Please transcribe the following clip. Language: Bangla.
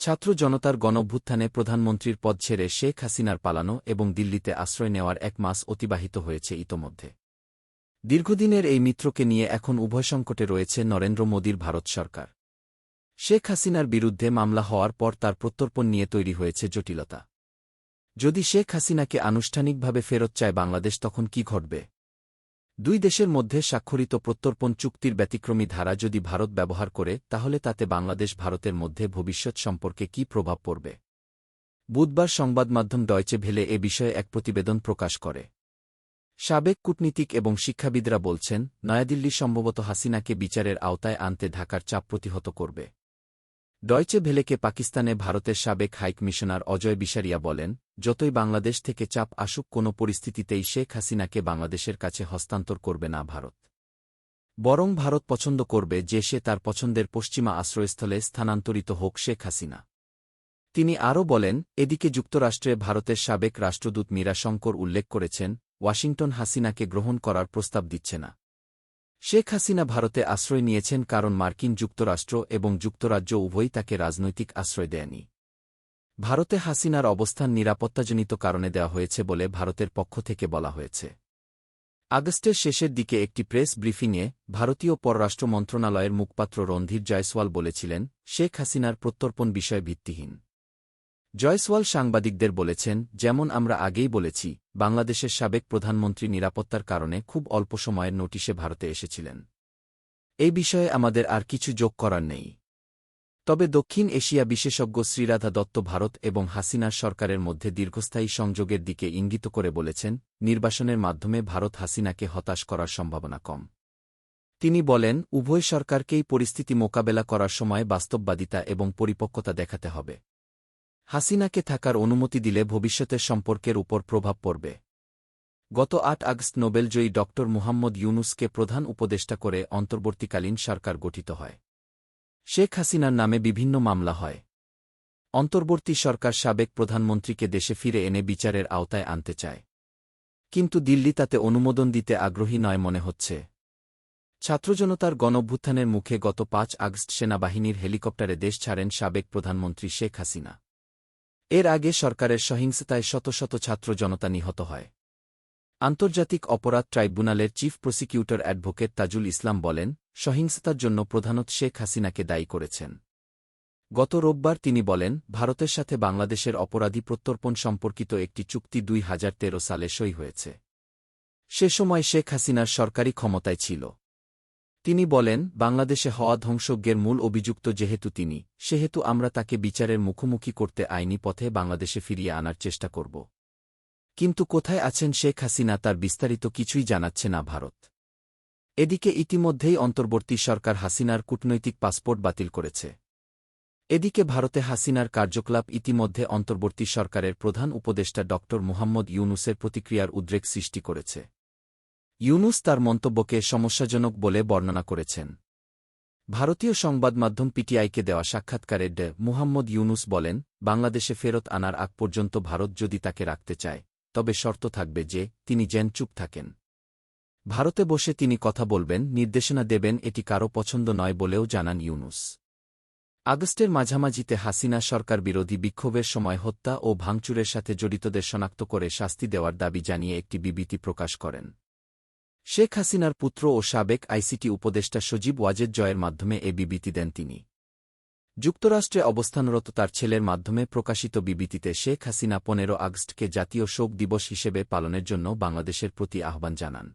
ছাত্র জনতার গণভ্যুত্থানে প্রধানমন্ত্রীর পদ ছেড়ে শেখ হাসিনার পালানো এবং দিল্লিতে আশ্রয় নেওয়ার এক মাস অতিবাহিত হয়েছে ইতোমধ্যে। দীর্ঘদিনের এই মিত্রকে নিয়ে এখন উভয় সংকটে রয়েছে নরেন্দ্র মোদীর ভারত সরকার। শেখ হাসিনার বিরুদ্ধে মামলা হওয়ার পর তার প্রত্যর্পণ নিয়ে তৈরি হয়েছে জটিলতা। যদি শেখ হাসিনাকে আনুষ্ঠানিকভাবে ফেরত চায় বাংলাদেশ, তখন কি ঘটবে? দুই দেশের মধ্যে স্বাক্ষরিত প্রত্যর্পণ চুক্তির ব্যতিক্রমী ধারা যদি ভারত ব্যবহার করে, তাহলে তাতে বাংলাদেশ ভারতের মধ্যে ভবিষ্যৎ সম্পর্কে কি প্রভাব পড়বে? বুধবার সংবাদমাধ্যম ডয়চে ভেলে এ বিষয়ে এক প্রতিবেদন প্রকাশ করে। সাবেক কূটনীতিক এবং শিক্ষাবিদরা বলছেন, নয়াদিল্লি সম্ভবত হাসিনাকে বিচারের আওতায় আনতে ঢাকার চাপ প্রতিহত করবে। ডয়চে ভেলেকে পাকিস্তানে ভারতের সাবেক হাইক মিশনার অজয় বিশারিয়া বলেন, যতই বাংলাদেশ থেকে চাপ আসুক, কোনো পরিস্থিতিতেই শেখ হাসিনাকে বাংলাদেশের কাছে হস্তান্তর করবে না ভারত। বরং ভারত পছন্দ করবে যে সে তার পছন্দের পশ্চিমা আশ্রয়স্থলে স্থানান্তরিত হোক শেখ হাসিনা। তিনি আরও বলেন, এদিকে যুক্তরাষ্ট্রে ভারতের সাবেক রাষ্ট্রদূত মীরা শঙ্কর উল্লেখ করেছেন, ওয়াশিংটন হাসিনাকে গ্রহণ করার প্রস্তাব দিচ্ছে না। শেখ হাসিনা ভারতে আশ্রয় নিয়েছেন কারণ মার্কিন যুক্তরাষ্ট্র এবং যুক্তরাজ্য উভয়ই তাকে রাজনৈতিক আশ্রয় দেয়নি। ভারতে হাসিনার অবস্থান নিরাপত্তাজনিত কারণে দেওয়া হয়েছে বলে ভারতের পক্ষ থেকে বলা হয়েছে। আগস্টের শেষের দিকে একটি প্রেস ব্রিফিংয়ে ভারতীয় পররাষ্ট্র মন্ত্রণালয়ের মুখপাত্র রণধীর জয়সওয়াল বলেছিলেন, শেখ হাসিনার প্রত্যর্পণ বিষয় ভিত্তিহীন জয়সওয়াল সাংবাদিকদের বলেছেন, যেমন আমরা আগেই বলেছি, বাংলাদেশের সাবেক প্রধানমন্ত্রী নিরাপত্তার কারণে খুব অল্প সময়ের নোটিশে ভারতে এসেছিলেন। এই বিষয়ে আমাদের আর কিছু যোগ করার নেই। তবে দক্ষিণ এশিয়া বিশেষজ্ঞ শ্রীরাধা দত্ত ভারত এবং হাসিনার সরকারের মধ্যে দীর্ঘস্থায়ী সংযোগের দিকে ইঙ্গিত করে বলেছেন, নির্বাসনের মাধ্যমে ভারত হাসিনাকে হতাশ করার সম্ভাবনা কম। তিনি বলেন, উভয় সরকারকেই পরিস্থিতি মোকাবেলা করার সময় বাস্তববাদিতা এবং পরিপক্কতা দেখাতে হবে। হাসিনাকে থাকার অনুমতি দিলে ভবিষ্যতের সম্পর্কের উপর প্রভাব পড়বে। গত আট আগস্ট নোবেলজয়ী ড. মুহাম্মদ ইউনুসকে প্রধান উপদেষ্টা করে অন্তর্বর্তীকালীন সরকার গঠিত হয়। শেখ হাসিনার নামে বিভিন্ন মামলা হয়। অন্তর্বর্তী সরকার সাবেক প্রধানমন্ত্রীকে দেশে ফিরে এনে বিচারের আওতায় আনতে চায়। কিন্তু দিল্লি তাতে অনুমোদন দিতে আগ্রহী নয় মনে হচ্ছে। ছাত্রজনতার গণভ্যুত্থানের মুখে গত পাঁচ আগস্ট সেনাবাহিনীর হেলিকপ্টারে দেশ ছাড়েন সাবেক প্রধানমন্ত্রী শেখ হাসিনা। এর আগে সরকারের সহিংসতায় শত শত ছাত্র জনতা নিহত হয়। আন্তর্জাতিক অপরাধ ট্রাইব্যুনালের chief prosecutor advocate Tajul Islam বলেন, সহিংসতার জন্য প্রধানত শেখ হাসিনাকে দায়ী করেছেন। গত রোববার তিনি বলেন, ভারতের সাথে বাংলাদেশের অপরাধী প্রত্যর্পণ সম্পর্কিত একটি চুক্তি দুই হাজার তেরো সালে সই হয়েছে। সে সময় শেখ হাসিনার সরকারি ক্ষমতায় ছিল। তিনি বলেন, বাংলাদেশে হওয়া ধ্বংসজ্ঞের মূল অভিযুক্ত যেহেতু তিনি, সেহেতু আমরা তাকে বিচারের মুখোমুখি করতে আইনি পথে বাংলাদেশে ফিরিয়ে আনার চেষ্টা করব। কিন্তু কোথায় আছেন শেখ হাসিনা তার বিস্তারিত কিছুই জানাচ্ছে না ভারত। এদিকে ইতিমধ্যেই অন্তর্বর্তী সরকার হাসিনার কূটনৈতিক পাসপোর্ট বাতিল করেছে। এদিকে ভারতে হাসিনার কার্যকলাপ ইতিমধ্যে অন্তর্বর্তী সরকারের প্রধান উপদেষ্টা ড মুহাম্মদ ইউনুসের প্রতিক্রিয়ার উদ্রেক সৃষ্টি করেছে। ইউনুস তার মন্তব্যকে সমস্যাজনক বলে বর্ণনা করেছেন। ভারতীয় সংবাদ মাধ্যম পিটিআইকে দেওয়া সাক্ষাৎকারে ডে মুহাম্মদ ইউনুস বলেন, বাংলাদেশে ফেরত আনার আগ পর্যন্ত ভারত যদি তাকে রাখতে চায়, তবে শর্ত থাকবে যে, তিনি যেন চুপ থাকেন। ভারতে বসে তিনি কথা বলবেন, নির্দেশনা দেবেন, এটি কারও পছন্দ নয় বলেও জানান ইউনুস। আগস্টের মাঝামাঝিতে হাসিনা সরকার বিরোধী বিক্ষোভের সময় হত্যা ও ভাঙচুরের সাথে জড়িতদের শনাক্ত করে শাস্তি দেওয়ার দাবি জানিয়ে একটি বিবৃতি প্রকাশ করেন। শেখ হাসিনার পুত্র ও সাবেক আইসিটি উপদেষ্টা সজীব ওয়াজেদ জয়ের মাধ্যমে এ বিবৃতি দেন তিনি। যুক্তরাষ্ট্রে অবস্থানরত তার ছেলের মাধ্যমে প্রকাশিত বিবৃতিতে শেখ হাসিনা পনেরো আগস্টকে জাতীয় শোক দিবস হিসেবে পালনের জন্য বাংলাদেশের প্রতি আহ্বান জানান।